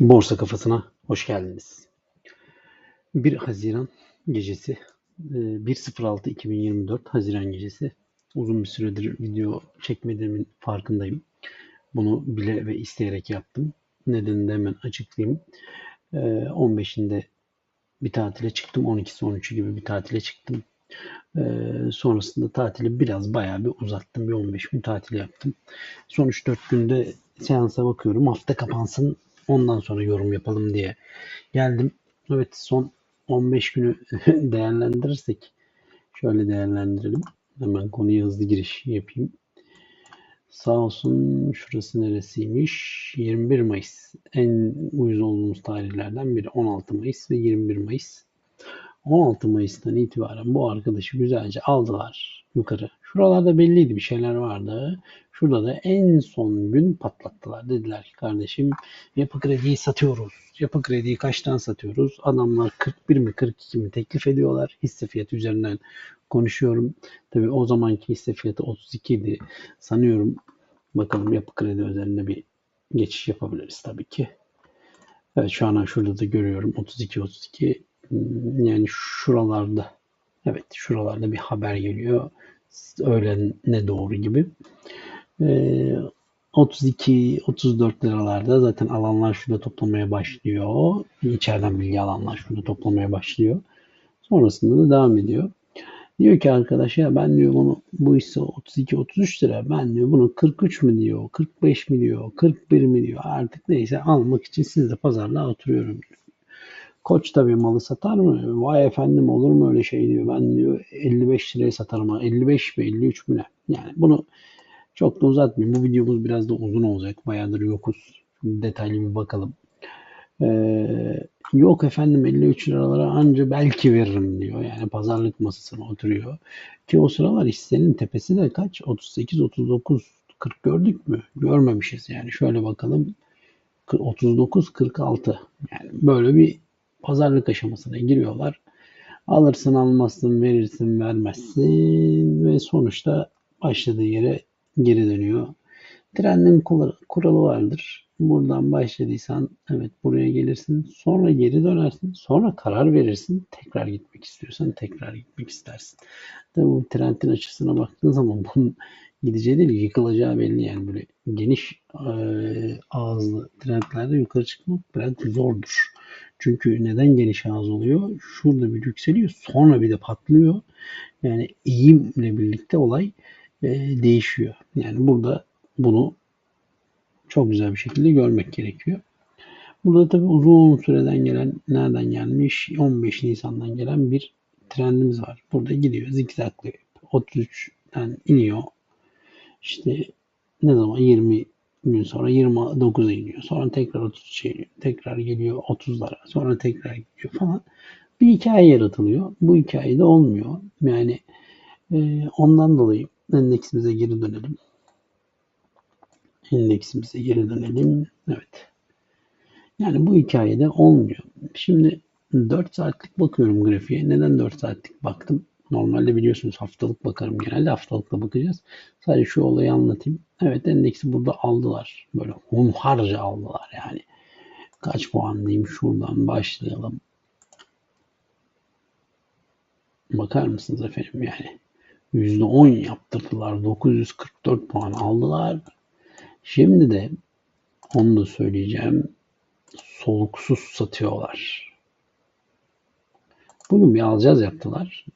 Borsa Kafasına hoş geldiniz. 1 Haziran gecesi, e, 1.06.2024 Haziran gecesi. Uzun bir süredir video çekmediğimin farkındayım. Bunu bile ve isteyerek yaptım. Nedenini de hemen açıklayayım. E, 15'inde bir tatile çıktım. 12'si 13'ü gibi bir tatile çıktım. E, sonrasında tatili biraz bayağı bir uzattım. Bir 15 gün tatil yaptım. Son 3-4 günde seansa bakıyorum. Hafta kapansın ondan sonra yorum yapalım diye geldim. Evet son 15 günü değerlendirirsek şöyle değerlendirelim. Hemen konuya hızlı giriş yapayım. Sağ olsun şurası neresiymiş? 21 Mayıs. En uyuz olduğumuz tarihlerden biri 16 Mayıs ve 21 Mayıs. 16 Mayıs'tan itibaren bu arkadaşı güzelce aldılar yukarı. Şuralarda belliydi bir şeyler vardı. Şurada da en son gün patlattılar. Dediler ki kardeşim yapı krediyi satıyoruz. Yapı krediyi kaçtan satıyoruz? Adamlar 41 mi 42 mi teklif ediyorlar. Hisse fiyatı üzerinden konuşuyorum. Tabii o zamanki hisse fiyatı 32 idi sanıyorum. Bakalım yapı kredi üzerine bir geçiş yapabiliriz tabii ki. Evet şu an şurada da görüyorum 32 32 yani şuralarda evet şuralarda bir haber geliyor öğlene doğru gibi. Ee, 32-34 liralarda zaten alanlar şurada toplamaya başlıyor. İçeriden bilgi alanlar şurada toplamaya başlıyor. Sonrasında da devam ediyor. Diyor ki arkadaş ya ben diyor bunu bu hisse 32-33 lira ben diyor bunu 43 mi diyor 45 mi diyor 41 mi diyor artık neyse almak için sizde pazarlığa oturuyorum diyor. Koç tabii malı satar mı? Vay efendim olur mu öyle şey diyor. Ben diyor 55 liraya satarım. 55 mi 53 mü ne? Yani bunu çok da uzatmayayım. Bu videomuz biraz da uzun olacak. Bayağıdır yokuz. Detaylı bir bakalım. Ee, yok efendim 53 liralara anca belki veririm diyor. Yani pazarlık masasına oturuyor. Ki o sıralar hissenin tepesi de kaç? 38, 39, 40 gördük mü? Görmemişiz yani. Şöyle bakalım. 39, 46. Yani böyle bir pazarlık aşamasına giriyorlar. Alırsın almazsın verirsin vermezsin ve sonuçta başladığı yere geri dönüyor. Trendin kuralı vardır. Buradan başladıysan evet buraya gelirsin. Sonra geri dönersin. Sonra karar verirsin. Tekrar gitmek istiyorsan tekrar gitmek istersin. Tabi bu trendin açısına baktığın zaman bunun gideceği değil yıkılacağı belli yani böyle geniş e, ağızlı trendlerde yukarı çıkmak biraz zordur. Çünkü neden geniş ağız oluyor? Şurada bir yükseliyor sonra bir de patlıyor. Yani eğimle birlikte olay e, değişiyor. Yani burada bunu çok güzel bir şekilde görmek gerekiyor. Burada tabi uzun süreden gelen, nereden gelmiş? 15 Nisan'dan gelen bir trendimiz var. Burada gidiyor, zikzaklıyor. 33'ten iniyor. İşte ne zaman 20 gün sonra 29'a iniyor. Sonra tekrar 33'e iniyor. Tekrar geliyor 30'lara. Sonra tekrar gidiyor falan. Bir hikaye yaratılıyor. Bu hikayede olmuyor. Yani e, ondan dolayı endeksimize geri dönelim. Endeksimize geri dönelim. Evet. Yani bu hikayede olmuyor. Şimdi 4 saatlik bakıyorum grafiğe. Neden 4 saatlik baktım? Normalde biliyorsunuz haftalık bakarım. Genelde haftalıkla bakacağız. Sadece şu olayı anlatayım. Evet endeksi burada aldılar. Böyle hunharca aldılar yani. Kaç puan diyeyim şuradan başlayalım. Bakar mısınız efendim yani. %10 yaptırdılar. 944 puan aldılar. Şimdi de onu da söyleyeceğim. Soluksuz satıyorlar. Bugün bir alacağız yaptılar.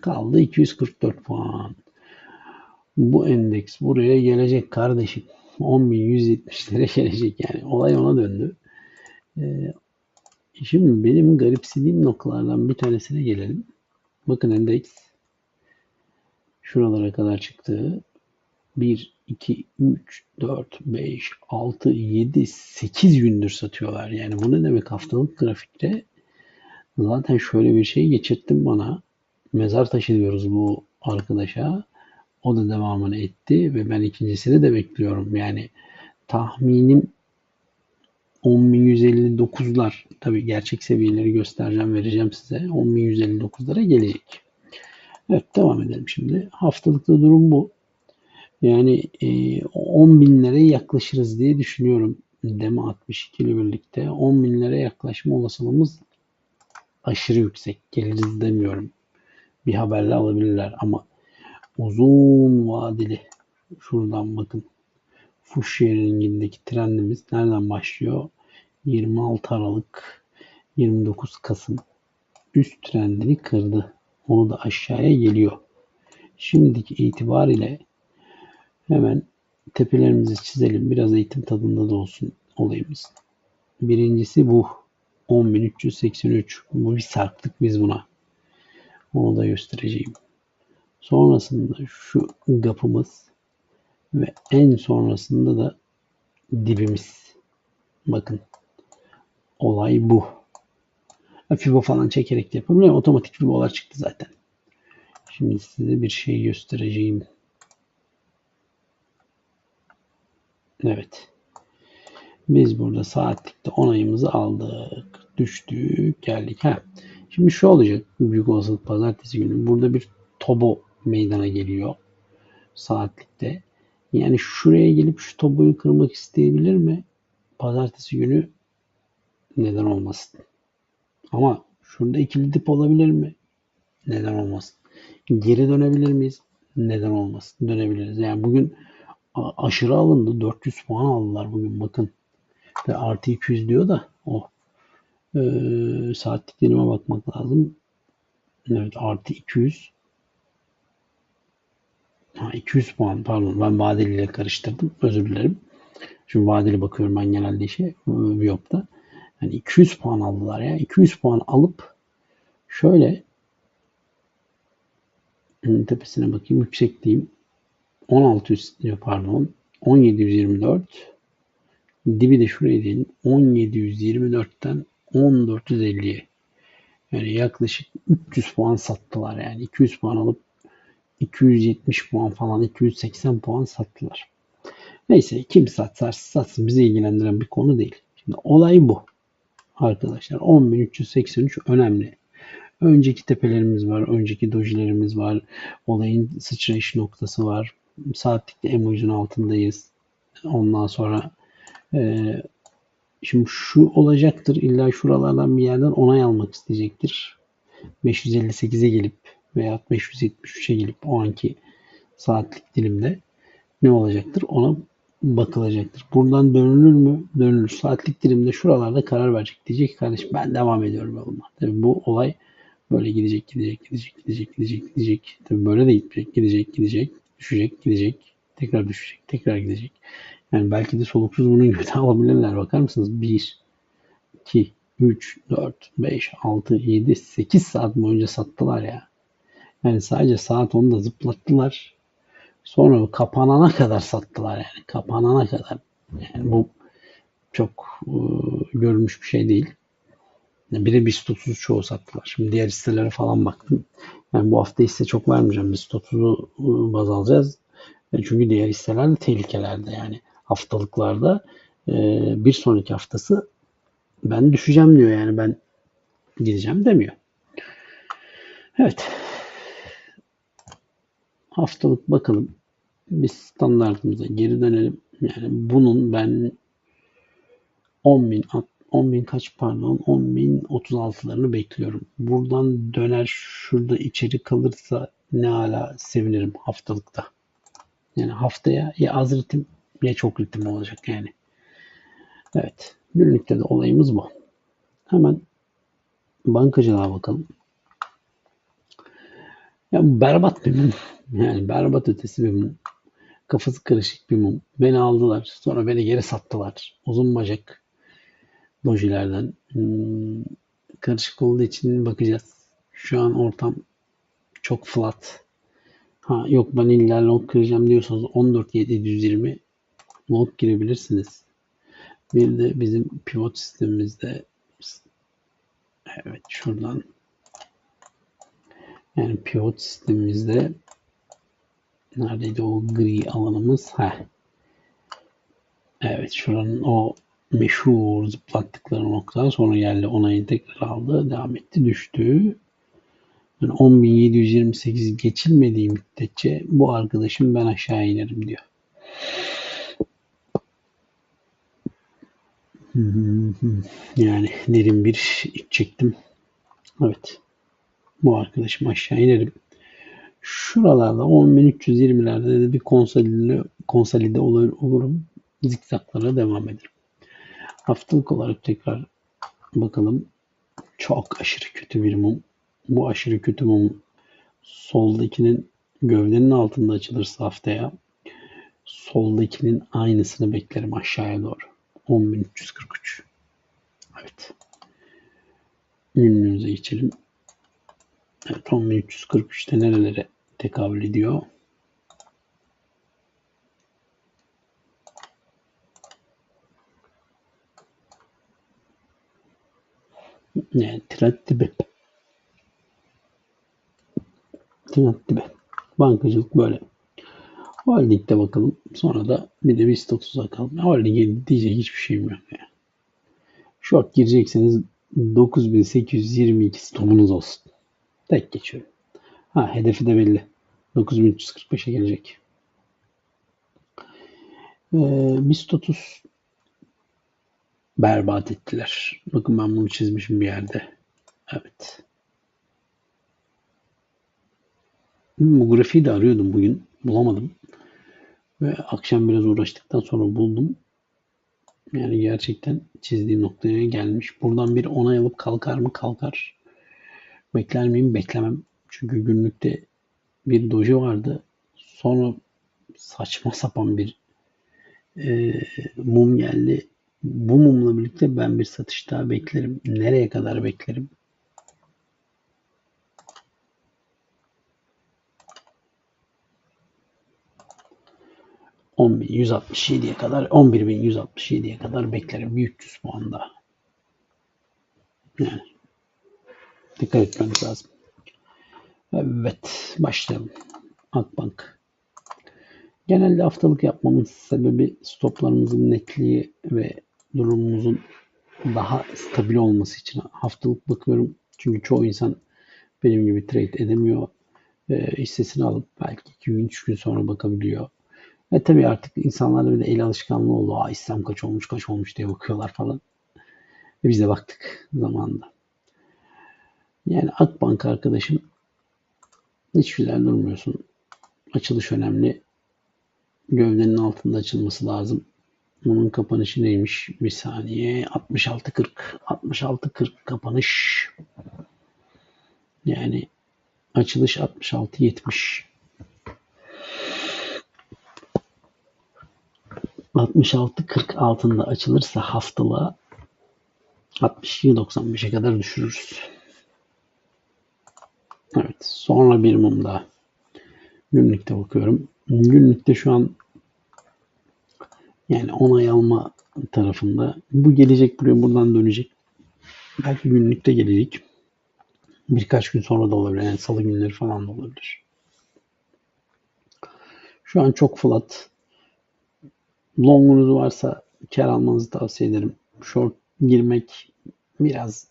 Kaldı 244 puan. Bu endeks buraya gelecek kardeşim. 10.170'lere gelecek yani. Olay ona döndü. Ee, şimdi benim garipsediğim noktalardan bir tanesine gelelim. Bakın endeks şuralara kadar çıktı. 1, 2, 3, 4, 5, 6, 7, 8 gündür satıyorlar. Yani bu ne demek haftalık grafikte? Zaten şöyle bir şey geçirttim bana mezar taşı diyoruz bu arkadaşa. O da devamını etti ve ben ikincisini de bekliyorum. Yani tahminim 10.159'lar tabi gerçek seviyeleri göstereceğim vereceğim size 10.159'lara gelecek. Evet devam edelim şimdi. Haftalıkta durum bu. Yani e, 10 binlere yaklaşırız diye düşünüyorum deme 62 ile birlikte 10 binlere yaklaşma olasılığımız aşırı yüksek. Geliriz demiyorum. Bir haberle alabilirler ama uzun vadeli şuradan bakın fuşya rengindeki trendimiz nereden başlıyor? 26 Aralık 29 Kasım üst trendini kırdı. Onu da aşağıya geliyor. Şimdiki itibariyle hemen tepelerimizi çizelim. Biraz eğitim tadında da olsun olayımız. Birincisi bu. 10.383. Bu bir sarktık biz buna. Onu da göstereceğim. Sonrasında şu gapımız ve en sonrasında da dibimiz. Bakın. Olay bu. Fibo falan çekerek de yapabilirim. Otomatik fibolar çıktı zaten. Şimdi size bir şey göstereceğim. Evet. Biz burada saatlikte onayımızı aldık. Düştük. Geldik. Ha. Şimdi şu olacak. Büyük olasılık pazartesi günü. Burada bir tobo meydana geliyor. Saatlikte. Yani şuraya gelip şu toboyu kırmak isteyebilir mi? Pazartesi günü neden olmasın? Ama şurada ikili dip olabilir mi? Neden olmasın? Geri dönebilir miyiz? Neden olmasın? Dönebiliriz. Yani bugün aşırı alındı. 400 puan aldılar bugün bakın. Ve artı 200 diyor da o e, saatlik dilime bakmak lazım. Evet artı 200. Ha, 200 puan pardon ben vadeli ile karıştırdım. Özür dilerim. Şimdi vadeli bakıyorum ben genelde işe Biyop'ta. Yani 200 puan aldılar ya. 200 puan alıp şöyle tepesine bakayım yüksekliğim 1600 pardon 1724 dibi de şuraya diyelim 1724'ten 1450'ye yani yaklaşık 300 puan sattılar yani 200 puan alıp 270 puan falan 280 puan sattılar. Neyse kim satsa satsın bizi ilgilendiren bir konu değil. Şimdi olay bu. Arkadaşlar 10.383 önemli. Önceki tepelerimiz var, önceki dojilerimiz var, olayın sıçrayış noktası var. Saatlikte emojinin altındayız. Ondan sonra e, şimdi şu olacaktır. İlla şuralardan bir yerden onay almak isteyecektir. 558'e gelip veya 573'e gelip o anki saatlik dilimde ne olacaktır ona bakılacaktır. Buradan dönülür mü? Dönülür. Saatlik dilimde şuralarda karar verecek. Diyecek ki kardeşim ben devam ediyorum yoluma. Tabii bu olay böyle gidecek, gidecek, gidecek, gidecek, gidecek, gidecek. Tabii böyle de gitmeyecek. Gidecek, gidecek, düşecek, gidecek, tekrar düşecek, tekrar gidecek. Yani belki de soluksuz bunun gibi alabilirler. Bakar mısınız? 1, 2, 3, 4, 5, 6, 7, 8 saat boyunca sattılar ya. Yani sadece saat 10'da zıplattılar. Sonra kapanana kadar sattılar yani. Kapanana kadar. Yani bu çok e, görülmüş bir şey değil. Yani biri BIST 30 çoğu sattılar. Şimdi diğer hisselere falan baktım. Yani bu hafta hisse çok vermeyeceğim. BIST 30'u e, baz alacağız. E, çünkü diğer hisseler de tehlikelerde yani. Haftalıklarda e, bir sonraki haftası ben düşeceğim diyor yani ben gideceğim demiyor. Evet haftalık bakalım. Biz standartımıza geri dönelim. Yani bunun ben 10 bin 10 bin kaç pardon 10 bin 36'larını bekliyorum. Buradan döner şurada içeri kalırsa ne ala sevinirim haftalıkta. Yani haftaya ya az ritim ya çok ritim olacak yani. Evet. Günlükte de olayımız bu. Hemen bankacılığa bakalım. Ya berbat bir mum. Yani berbat ötesi bir mum. Kafası karışık bir mum. Beni aldılar. Sonra beni geri sattılar. Uzun bacak dojilerden. Hmm, karışık olduğu için bakacağız. Şu an ortam çok flat. Ha yok ben illa long kıracağım diyorsanız 14.720 long girebilirsiniz. Bir de bizim pivot sistemimizde evet şuradan yani pivot sistemimizde neredeydi o gri alanımız? Heh. Evet şuranın o meşhur zıplattıkları nokta sonra geldi onayı tekrar aldı. Devam etti düştü. Yani 10.728 geçilmediği müddetçe bu arkadaşım ben aşağı inerim diyor. Yani derin bir iç çektim. Evet. Bu arkadaşım aşağı inerim. Şuralarda 10.320'lerde de bir konsolide, konsolide olur, olurum. Zikzaklara devam ederim. Haftalık olarak tekrar bakalım. Çok aşırı kötü bir mum. Bu aşırı kötü mum soldakinin gövdenin altında açılırsa haftaya soldakinin aynısını beklerim aşağıya doğru. 10.343. Evet. Ünlüğümüze geçelim. Evet 10.343'te nerelere tekabül ediyor? Dibe. Tirat dibe. Bankacılık böyle. Holding'de bakalım. Sonra da bir de BIST 30'a bakalım. Holding'e diyecek hiçbir şeyim yok. Yani. Short girecekseniz 9822 stopunuz olsun. Tek geçiyorum. Ha hedefi de belli. 9345'e gelecek. Ee, BIST 30 berbat ettiler. Bakın ben bunu çizmişim bir yerde. Evet. Bu grafiği de arıyordum bugün. Bulamadım. Ve akşam biraz uğraştıktan sonra buldum. Yani gerçekten çizdiğim noktaya gelmiş. Buradan bir onay alıp kalkar mı? Kalkar. Bekler miyim? Beklemem. Çünkü günlükte bir doji vardı. Sonra saçma sapan bir e, mum geldi. Bu mumla birlikte ben bir satış daha beklerim. Nereye kadar beklerim? ...10.167'ye kadar... ...11.167'ye kadar beklerim. Bir 300 puanda. Yani... ...dikkat etmemiz lazım. Evet... ...başlayalım. Akbank. Genelde haftalık yapmamın sebebi... ...stoplarımızın netliği ve durumumuzun daha stabil olması için haftalık bakıyorum. Çünkü çoğu insan benim gibi trade edemiyor. E, hissesini alıp belki 2 gün 3 gün sonra bakabiliyor. Ve tabii artık insanlarda bir de el alışkanlığı oldu. Aa hissem kaç olmuş kaç olmuş diye bakıyorlar falan. Ve biz de baktık zamanında. Yani Akbank arkadaşım hiç güzel durmuyorsun. Açılış önemli. Gövdenin altında açılması lazım. Bunun kapanışı neymiş? Bir saniye. 66.40. 66.40 kapanış. Yani açılış 66.70. 66.40 altında açılırsa haftalığa 62.95'e kadar düşürürüz. Evet. Sonra bir mum daha. Günlükte bakıyorum. Günlükte şu an yani onay alma tarafında. Bu gelecek buraya buradan dönecek. Belki günlükte gelecek. Birkaç gün sonra da olabilir. Yani salı günleri falan da olabilir. Şu an çok flat. Longunuz varsa kar almanızı tavsiye ederim. Short girmek biraz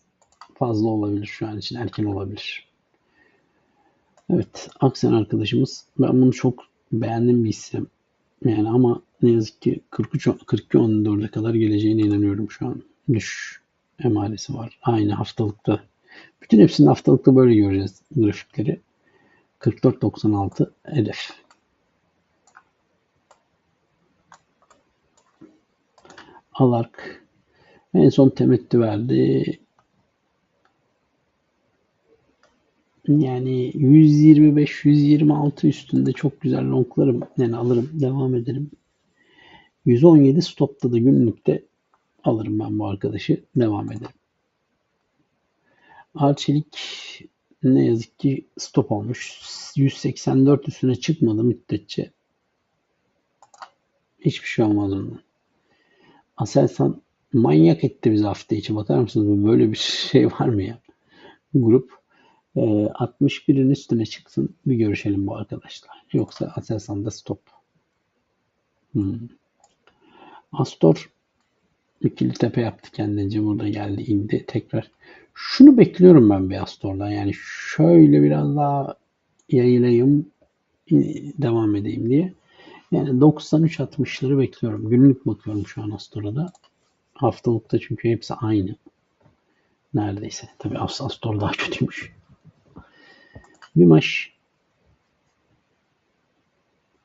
fazla olabilir şu an için. Erken olabilir. Evet. Aksen arkadaşımız. Ben bunu çok beğendim bir hissem. Yani ama ne yazık ki 43 42 14'e kadar geleceğine inanıyorum şu an. Düş emaresi var. Aynı haftalıkta. Bütün hepsini haftalıkta böyle göreceğiz grafikleri. 44.96 hedef. Alark en son temettü verdi. Yani 125-126 üstünde çok güzel longlarım. Yani alırım. Devam ederim. 117 stopta da günlükte alırım ben bu arkadaşı. Devam ederim. Arçelik ne yazık ki stop olmuş. 184 üstüne çıkmadı müddetçe. Hiçbir şey olmaz ondan. Aselsan manyak etti bizi hafta içi. Bakar mısınız? Böyle bir şey var mı ya? Grup 61'in ee, üstüne çıksın bir görüşelim bu arkadaşlar. Yoksa Aselsan'da stop. Hmm. Astor ikili tepe yaptı kendince burada geldi indi tekrar. Şunu bekliyorum ben bir Astor'dan yani şöyle biraz daha yayılayım devam edeyim diye. Yani 93-60'ları bekliyorum. Günlük bakıyorum şu an Astor'a da. Haftalıkta çünkü hepsi aynı. Neredeyse. Tabii Astor daha kötüymüş. Bir maç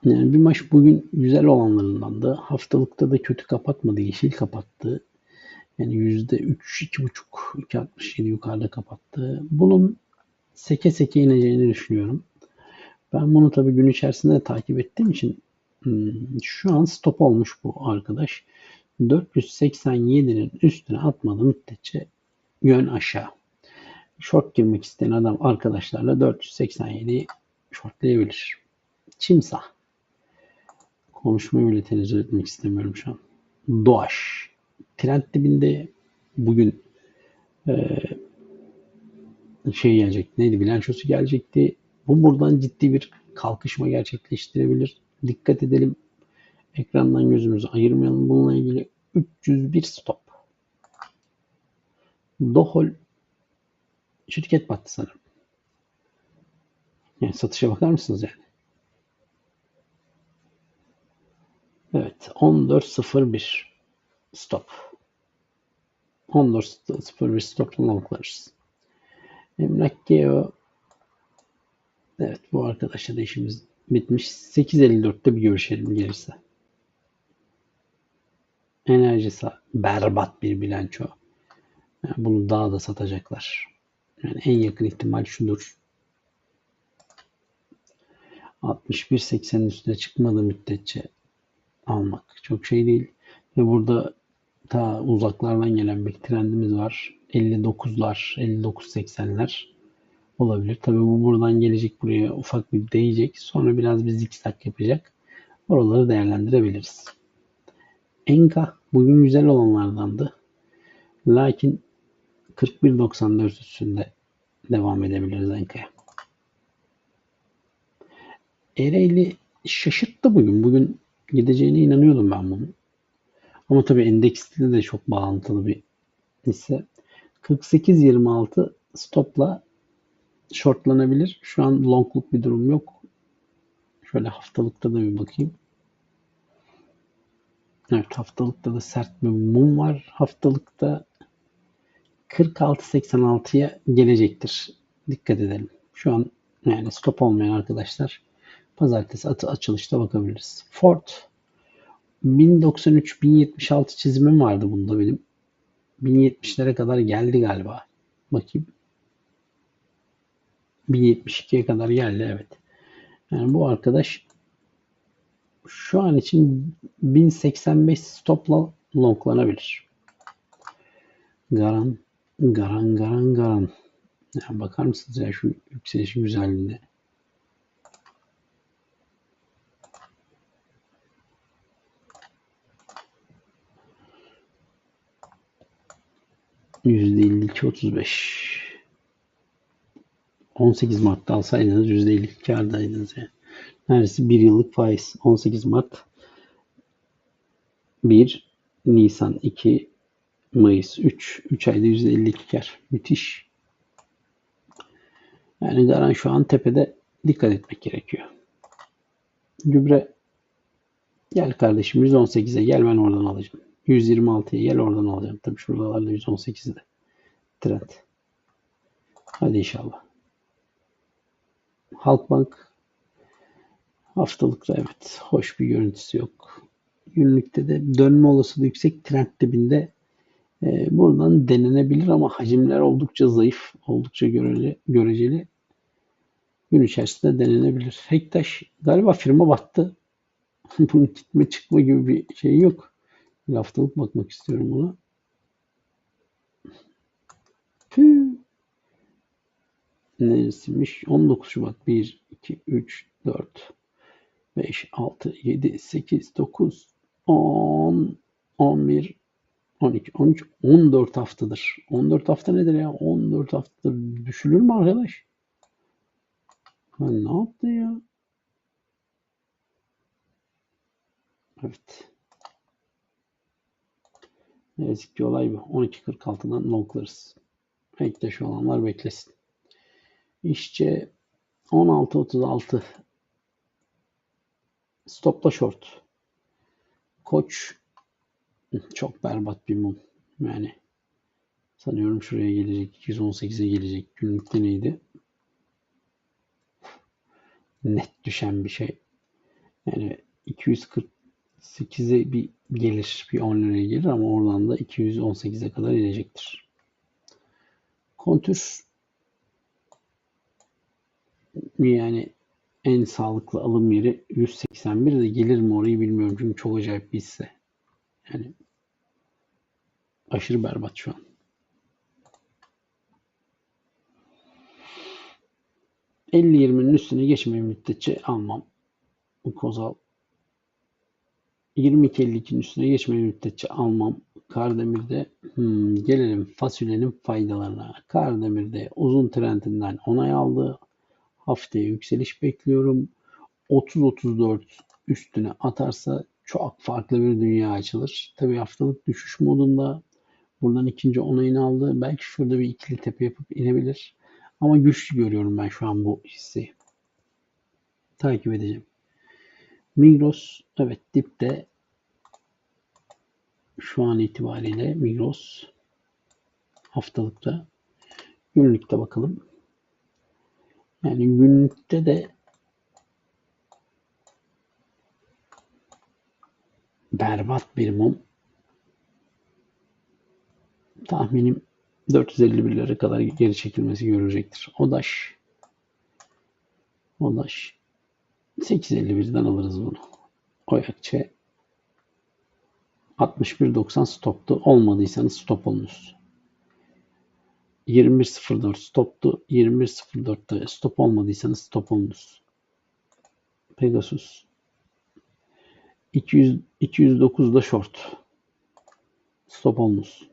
yani bir maç bugün güzel olanlarından da haftalıkta da kötü kapatmadı. Yeşil kapattı. Yani yüzde üç, iki buçuk, iki altmış yedi yukarıda kapattı. Bunun seke seke ineceğini düşünüyorum. Ben bunu tabii gün içerisinde de takip ettiğim için şu an stop olmuş bu arkadaş. 487'nin üstüne atmadı müddetçe yön aşağı. Short girmek isteyen adam arkadaşlarla 487'yi shortlayabilir. Çimsa. Konuşmayı bile tenezzül etmek istemiyorum şu an. Doğaş. Trend dibinde bugün e, şey gelecek. Neydi? Bilançosu gelecekti. Bu buradan ciddi bir kalkışma gerçekleştirebilir. Dikkat edelim. Ekrandan gözümüzü ayırmayalım. Bununla ilgili 301 stop. Dohol şirket battı sanırım. Yani satışa bakar mısınız yani? Evet. 14.01 stop. 14.01 stopla longlarız. Emlak Geo Evet bu arkadaşla da işimiz bitmiş. 8.54'te bir görüşelim gelirse. Enerjisi berbat bir bilanço. Yani bunu daha da satacaklar. Yani en yakın ihtimal şudur. 61.80'in üstüne çıkmadığı müddetçe almak çok şey değil. Ve burada ta uzaklardan gelen bir trendimiz var. 59'lar, 59.80'ler olabilir. Tabii bu buradan gelecek buraya ufak bir değecek. Sonra biraz bir zikzak yapacak. Oraları değerlendirebiliriz. Enka bugün güzel olanlardandı. Lakin 41.94 üstünde devam edebiliriz Enka'ya. Ereğli şaşırttı bugün. Bugün gideceğine inanıyordum ben bunun. Ama tabii endeksli de çok bağlantılı bir hisse. 48.26 stopla shortlanabilir. Şu an longluk bir durum yok. Şöyle haftalıkta da bir bakayım. Evet haftalıkta da sert bir mum var. Haftalıkta 46.86'ya gelecektir. Dikkat edelim. Şu an yani stop olmayan arkadaşlar pazartesi atı açılışta bakabiliriz. Ford 1093-1076 çizimim vardı bunda benim. 1070'lere kadar geldi galiba. Bakayım. 1072'ye kadar geldi evet. Yani bu arkadaş şu an için 1085 stopla longlanabilir. Garan, garan, garan, garan. Yani bakar mısınız ya şu yükselişin güzelliğine? %52-35. 18 Mart'ta alsaydınız %50 kardaydınız yani. Neredeyse bir yıllık faiz. 18 Mart 1 Nisan 2 Mayıs 3 3 ayda %52 kar. Müthiş. Yani Garan şu an tepede dikkat etmek gerekiyor. Gübre gel kardeşim 118'e gel ben oradan alacağım. 126'ya gel oradan alacağım. Tabii şuralarda 118'de. Trend. Hadi inşallah. Halkbank haftalıkta evet hoş bir görüntüsü yok. Günlükte de dönme olasılığı yüksek trend dibinde e, buradan denenebilir ama hacimler oldukça zayıf, oldukça göreceli. göreceli. Gün içerisinde denenebilir. Hektaş galiba firma battı. Bunun gitme çıkma gibi bir şey yok. Bir haftalık bakmak istiyorum buna. Tüh neresiymiş? 19 Şubat 1, 2, 3, 4, 5, 6, 7, 8, 9, 10, 11, 12, 13, 14 haftadır. 14 hafta nedir ya? 14 haftadır düşülür mü arkadaş? Ben ne yaptı ya? Evet. Ne yazık ki olay bu. 12.46'dan longlarız. Bekleş olanlar beklesin. İşçi 16.36 stopla short. Koç Çok berbat bir mum. Yani sanıyorum şuraya gelecek. 218'e gelecek. Günlükte neydi? Net düşen bir şey. Yani 248'e bir gelir. Bir 10 liraya gelir ama oradan da 218'e kadar inecektir. Kontür yani en sağlıklı alım yeri 181 de gelir mi orayı bilmiyorum. Çünkü çok acayip bir hisse. Yani aşırı berbat şu an. 50-20'nin üstüne geçmeyi müddetçe almam. Kozal 22-52'nin üstüne geçmeyi müddetçe almam. Kardemir'de hmm, gelelim fasulyenin faydalarına. Kardemir'de uzun trendinden onay aldı. Haftaya yükseliş bekliyorum. 30-34 üstüne atarsa çok farklı bir dünya açılır. Tabii haftalık düşüş modunda. Buradan ikinci onayını aldı. Belki şurada bir ikili tepe yapıp inebilir. Ama güçlü görüyorum ben şu an bu hisseyi. Takip edeceğim. Migros evet dipte şu an itibariyle Migros haftalıkta günlükte bakalım. Yani günlükte de berbat bir mum. Tahminim 451'lere kadar geri çekilmesi görülecektir. Odaş Odaş 851'den alırız bunu. Oyakçe 61.90 stoptu. Olmadıysanız stop olunuz. 21.04 stoptu. 21.04'te stop olmadıysanız stop olunuz. Pegasus 200, 209'da short. Stop olunuz.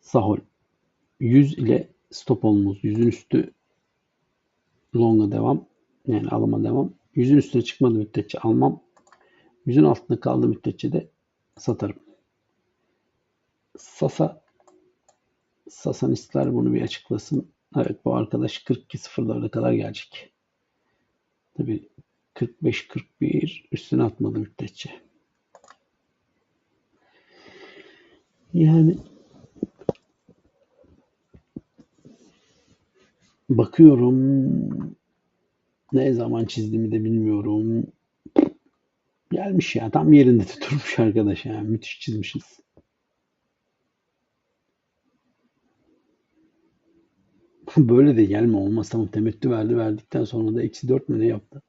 Sahol 100 ile stop olunuz. 100'ün üstü longa devam. Yani alıma devam. 100'ün üstüne çıkmadı müddetçe almam. 100'ün altında kaldığı müddetçe de satarım. Sasa Sasanistler bunu bir açıklasın. Evet bu arkadaş 42.04'e kadar gelecek. Tabi 45-41 üstüne atmadı müddetçe. Yani bakıyorum ne zaman çizdiğimi de bilmiyorum. Gelmiş ya tam yerinde tutturmuş arkadaş ya. Müthiş çizmişiz. Böyle de gelme olmaz. Tamam temettü verdi. Verdikten sonra da eksi 4 mü ne yaptı?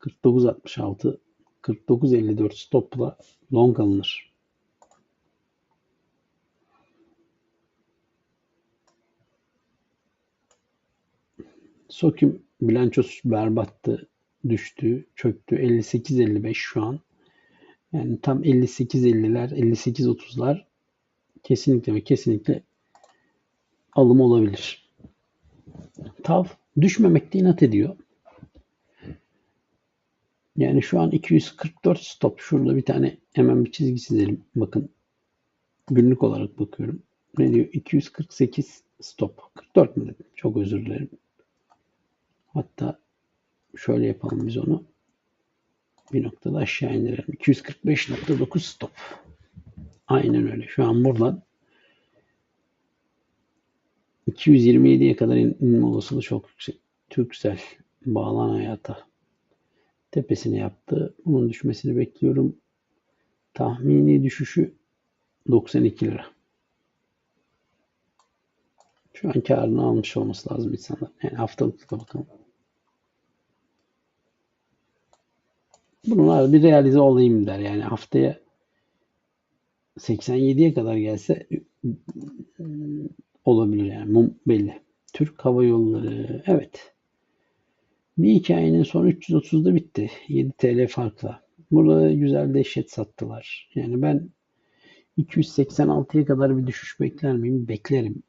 49.66 49.54 stopla long alınır. Sokim bilançosu berbattı. Düştü. Çöktü. 58.55 şu an. Yani tam 58.50'ler 58.30'lar kesinlikle ve kesinlikle alım olabilir. Tav düşmemekte inat ediyor. Yani şu an 244 stop. Şurada bir tane hemen bir çizgi çizelim. Bakın günlük olarak bakıyorum. Ne diyor? 248 stop. 44 mü dedim? Çok özür dilerim. Hatta şöyle yapalım biz onu. Bir noktada aşağı indirelim. 245.9 stop. Aynen öyle. Şu an buradan 227'ye kadar inme olasılığı çok yüksek. Türksel bağlan hayata tepesini yaptı. Bunun düşmesini bekliyorum. Tahmini düşüşü 92 lira. Şu an karını almış olması lazım insanlar. Yani haftalıkta bakalım. Bunlar bir realize olayım der. Yani haftaya 87'ye kadar gelse olabilir yani. Mum belli. Türk Hava Yolları. Evet. Bir hikayenin sonu 330'da bitti. 7 TL farkla. Burada güzel dehşet sattılar. Yani ben 286'ya kadar bir düşüş bekler miyim? Beklerim.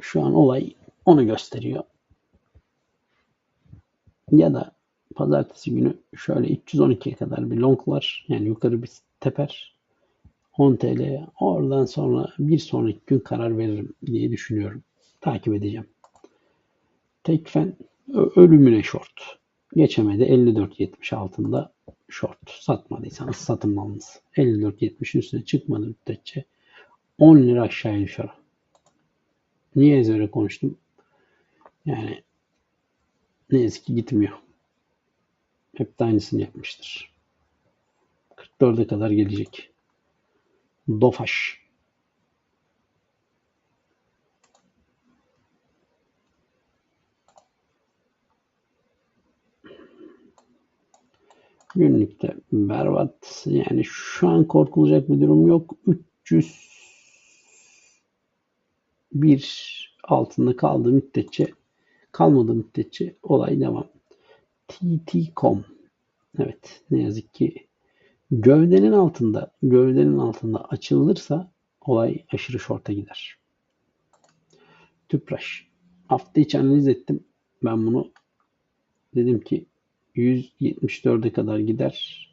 Şu an olay onu gösteriyor. Ya da pazartesi günü şöyle 312'ye kadar bir long var. Yani yukarı bir teper. 10 TL. Oradan sonra bir sonraki gün karar veririm diye düşünüyorum. Takip edeceğim. Tekfen ölümüne short. Geçemedi 54.70 altında short. Satmadıysanız satın malınız. 54.70'in üstüne çıkmadı müddetçe 10 lira aşağıya düşer. Niye öyle konuştum? Yani ne yazık ki gitmiyor. Hep de aynısını yapmıştır. 44'e kadar gelecek. Dofaş. Günlükte berbat. Yani şu an korkulacak bir durum yok. 301 altında kaldığı müddetçe kalmadığı müddetçe olay devam. TT.com Evet ne yazık ki gövdenin altında gövdenin altında açılırsa olay aşırı şorta gider. Tüpraş. Hafta içi analiz ettim. Ben bunu dedim ki 174'e kadar gider.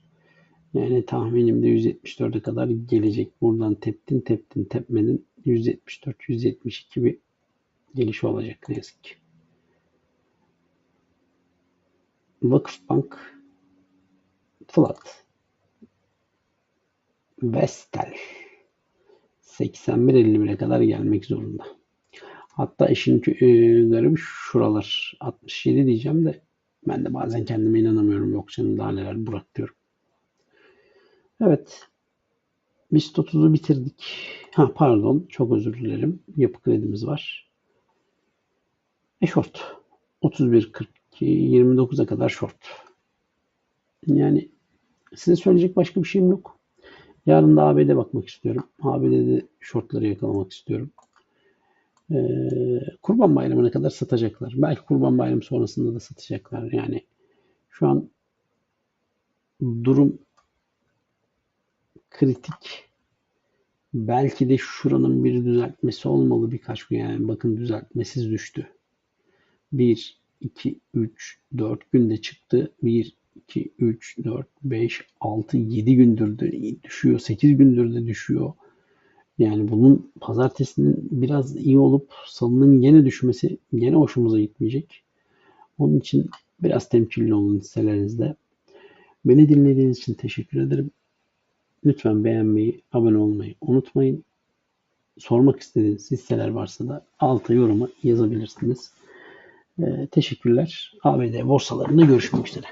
Yani tahminimde 174'e kadar gelecek. Buradan teptin teptin tepmedin 174 172 bir geliş olacak ne yazık ki. Vakıfbank Flat Vestel 81.51'e kadar gelmek zorunda. Hatta işin e, garibi şuralar 67 diyeceğim de ben de bazen kendime inanamıyorum. Yok canım daha neler Burak diyorum. Evet. Biz 30'u bitirdik. Ha pardon çok özür dilerim. Yapı kredimiz var. E short. 31.42 29'a kadar short. Yani size söyleyecek başka bir şeyim yok. Yarın da ABD bakmak istiyorum. ABD'de shortları yakalamak istiyorum. Ee, Kurban Bayramı'na kadar satacaklar. Belki Kurban Bayramı sonrasında da satacaklar. Yani şu an durum kritik. Belki de şuranın bir düzeltmesi olmalı birkaç gün. Yani bakın düzeltmesiz düştü. 1, 2, 3, 4 günde çıktı. 1, 2, 3, 4, 5, 6, 7 gündür de düşüyor. 8 gündür de düşüyor. Yani bunun pazartesinin biraz iyi olup salının yine düşmesi gene hoşumuza gitmeyecek. Onun için biraz temkinli olun hisselerinizde. Beni dinlediğiniz için teşekkür ederim. Lütfen beğenmeyi, abone olmayı unutmayın. Sormak istediğiniz hisseler varsa da alta yoruma yazabilirsiniz. Ee, teşekkürler. ABD borsalarında görüşmek üzere.